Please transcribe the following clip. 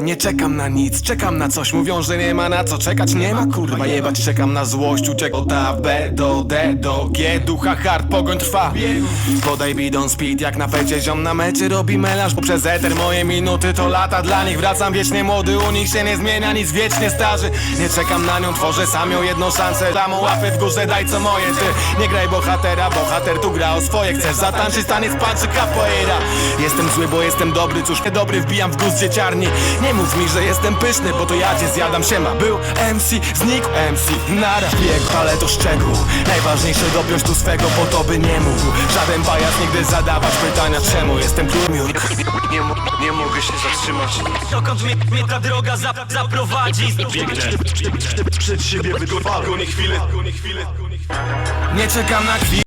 Nie czekam na nic, czekam na coś. Mówią, że nie ma na co czekać. Nie ma kurwa jebać, czekam na złość Uciek od A, B do D do G. Ducha hard, pogoń trwa. Podaj bidon speed jak na fecie Ziom na mecie robi melanż Bo przez eter moje minuty to lata dla nich. Wracam wiecznie młody, u nich się nie zmienia Nic wiecznie starzy. Nie czekam na nią, tworzę sam ją jedną szansę. Dam łapy w górze, daj co moje Ty. Nie graj bohatera, bohater tu gra o swoje. Chcesz zatańczyć taniec patrzy capoeira Jestem zły, bo jestem dobry, cóż niedobry Wbijam w gust dzieciarni. Nie mów mi, że jestem pyszny, bo to ja cię zjadam. Siema, był MC, znikł MC Nara, bieg, ale to szczegół. Najważniejsze dopiąć tu swego, po to by nie mógł. Żaden pajac nigdy zadawać pytania Czemu jestem tłumiór. Nie, nie mogę się zatrzymać. Dokąd mnie, mnie ta droga za, zaprowadzi? Biegnę. Przed siebie wytrwało nie chwilę Nie czekam na chwilę